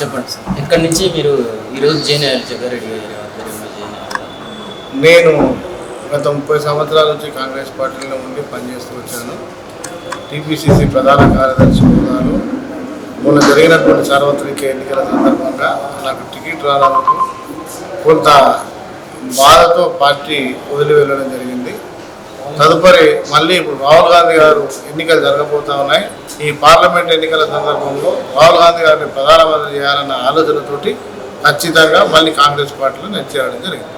చెప్పండి సార్. ఎక్కడి నుంచి మీరు ఈరోజు జాయిన్ అయ్యారు? జగ్గారెడ్డి నేను గత ముప్పై సంవత్సరాల నుంచి కాంగ్రెస్ పార్టీలో ఉండి పనిచేస్తూ వచ్చాను. టీపీసీసీ ప్రధాన కార్యదర్శి హోదాలో మొన్న జరిగినటువంటి సార్వత్రిక ఎన్నికల సందర్భంగా నాకు టికెట్ రావడానికి కొంత బాధతో పార్టీ వదిలి వెళ్ళడం జరిగింది. తదుపరి మళ్ళీ ఇప్పుడు రాహుల్ గాంధీ గారు ఎన్నికలు జరగబోతా ఉన్నాయి. ఈ పార్లమెంట్ ఎన్నికల సందర్భంలో రాహుల్ గాంధీ గారిని ప్రధానమంత్రి చేయాలన్న ఆలోచనతోటి ఖచ్చితంగా మళ్ళీ కాంగ్రెస్ పార్టీలో నేను చేరడం జరిగింది.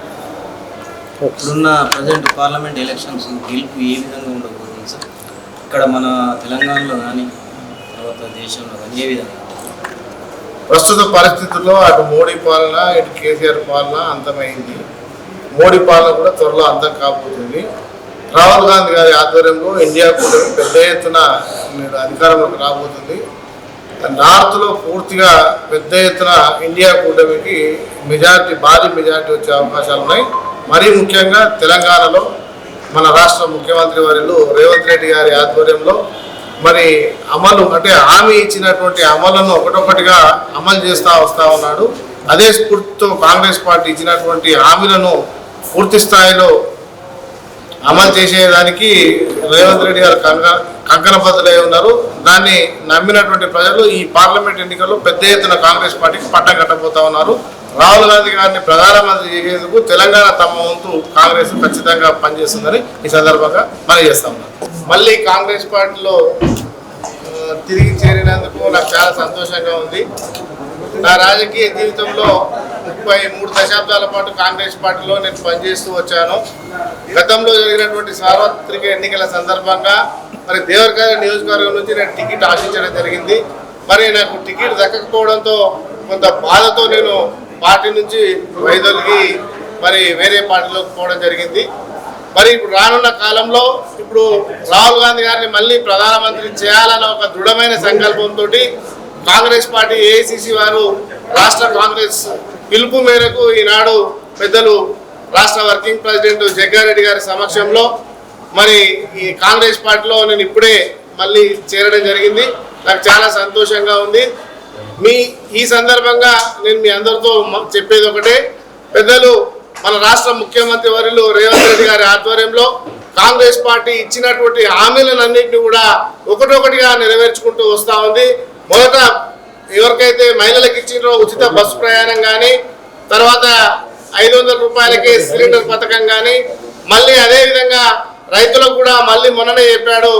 ఇప్పుడున్న ప్రజెంట్ పార్లమెంట్ ఎలక్షన్స్ గెలుపు ఏ విధంగా ఉండబోతుంది సార్? ఇక్కడ మన తెలంగాణలో కానీ తర్వాత దేశంలో కానీ ఏ విధంగా? ప్రస్తుత పరిస్థితుల్లో అటు మోడీ పాలన ఇటు కేసీఆర్ పాలన అంతమైంది. మోడీ పాలన కూడా త్వరలో అంతం కాబోతుంది. రాహుల్ గాంధీ గారి ఆధ్వర్యంలో ఇండియా కూడా పెద్ద ఎత్తున నేడు అధికారంలోకి రాబోతుంది. నార్త్లో పూర్తిగా పెద్ద ఎత్తున ఇండియా కూటమికి మెజార్టీ భారీ మెజార్టీ వచ్చే అవకాశాలు ఉన్నాయి. మరీ ముఖ్యంగా తెలంగాణలో మన రాష్ట్ర ముఖ్యమంత్రి వారిలు రేవంత్ రెడ్డి గారి ఆధ్వర్యంలో మరి అమలు అంటే హామీ ఇచ్చినటువంటి అమలును ఒకటొకటిగా అమలు చేస్తూ వస్తూ ఉన్నాడు. అదే స్ఫూర్తితో కాంగ్రెస్ పార్టీ ఇచ్చినటువంటి హామీలను పూర్తి స్థాయిలో అమలు చేసేదానికి రేవంత్ రెడ్డి గారు కంక కంకణబద్దులై ఉన్నారు. దాన్ని నమ్మినటువంటి ప్రజలు ఈ పార్లమెంట్ ఎన్నికల్లో పెద్ద ఎత్తున కాంగ్రెస్ పార్టీకి పట్టం కట్టబోతా ఉన్నారు. రాహుల్ గాంధీ గారిని ప్రధానమంత్రి చేసేందుకు తెలంగాణ తమ వంతు కాంగ్రెస్ ఖచ్చితంగా పనిచేస్తుందని ఈ సందర్భంగా మనం చేస్తా మళ్ళీ కాంగ్రెస్ పార్టీలో తిరిగి చేరినందుకు నాకు చాలా సంతోషంగా ఉంది. నా రాజకీయ జీవితంలో ముప్పై మూడు దశాబ్దాల పాటు కాంగ్రెస్ పార్టీలో నేను పనిచేస్తూ వచ్చాను. గతంలో జరిగినటువంటి సార్వత్రిక ఎన్నికల సందర్భంగా మరి దేవరకాయ నియోజకవర్గం నుంచి నేను టికెట్ ఆశించడం జరిగింది. మరి నాకు టికెట్ దక్కకపోవడంతో కొంత బాధతో నేను పార్టీ నుంచి వైదొలిగి మరి వేరే పార్టీలోకి పోవడం జరిగింది. మరి ఇప్పుడు రానున్న కాలంలో ఇప్పుడు రాహుల్ గాంధీ గారిని మళ్ళీ ప్రధానమంత్రి చేయాలన్న ఒక దృఢమైన సంకల్పంతో కాంగ్రెస్ పార్టీ ఏఐసిసి వారు రాష్ట్ర కాంగ్రెస్ పిలుపు మేరకు ఈనాడు పెద్దలు రాష్ట్ర వర్కింగ్ ప్రెసిడెంట్ జగ్గారెడ్డి గారి సమక్షంలో మరి ఈ కాంగ్రెస్ పార్టీలో నేను ఇప్పుడే మళ్ళీ చేరడం జరిగింది. నాకు చాలా సంతోషంగా ఉంది. మీ ఈ సందర్భంగా నేను మీ అందరితో చెప్పేది ఒకటే. పెద్దలు మన రాష్ట్ర ముఖ్యమంత్రి వర్యులు రేవంత్ రెడ్డి గారి ఆధ్వర్యంలో కాంగ్రెస్ పార్టీ ఇచ్చినటువంటి హామీలన్నింటినీ కూడా ఒకటొకటిగా నెరవేర్చుకుంటూ వస్తూ ఉంది. మొదట ఎవరికైతే మహిళలకు ఇచ్చిండ్రో ఉచిత బస్సు ప్రయాణం కానీ తర్వాత ఐదు వందల రూపాయలకి సిలిండర్ పథకం కానీ మళ్ళీ అదే విధంగా రైతులకు కూడా మళ్ళీ మొన్ననే చెప్పాడు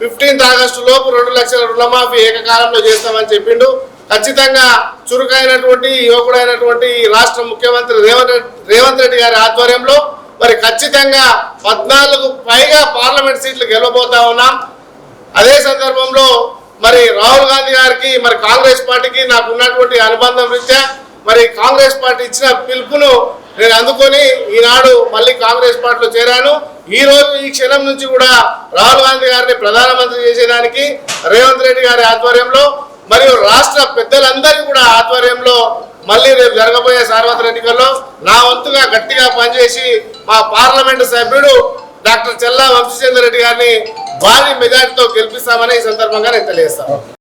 ఫిఫ్టీన్త్ ఆగస్టు లోపు రెండు లక్షల రుణమాఫీ ఏకకాలంలో చేస్తామని చెప్పిండు. ఖచ్చితంగా చురుకైనటువంటి యువకుడైనటువంటి రాష్ట్ర ముఖ్యమంత్రి రేవంత్ రేవంత్ రెడ్డి గారి ఆధ్వర్యంలో మరి ఖచ్చితంగా పద్నాలుగు పైగా పార్లమెంట్ సీట్లు గెలవబోతా ఉన్నాం. అదే సందర్భంలో మరి రాహుల్ గాంధీ గారికి మరి కాంగ్రెస్ పార్టీకి నాకు ఉన్నటువంటి అనుబంధం రీత్యా మరి కాంగ్రెస్ పార్టీ ఇచ్చిన పిలుపును నేను అందుకొని ఈనాడు మళ్ళీ కాంగ్రెస్ పార్టీలో చేరాను. ఈ రోజు ఈ క్షణం నుంచి కూడా రాహుల్ గాంధీ గారిని ప్రధానమంత్రి చేసేదానికి రేవంత్ రెడ్డి గారి ఆధ్వర్యంలో మరియు రాష్ట్ర పెద్దలందరి కూడా ఆధ్వర్యంలో మళ్ళీ రేపు జరగబోయే సార్వత్రిక ఎన్నికల్లో నా వంతుగా గట్టిగా పనిచేసి మా పార్లమెంటు సభ్యుడు డాక్టర్ చెల్లా వంశీచంద్ర రెడ్డి గారిని భారీ మెజార్టీతో గెలిపిస్తామని ఈ సందర్భంగా నేను తెలియజేస్తాను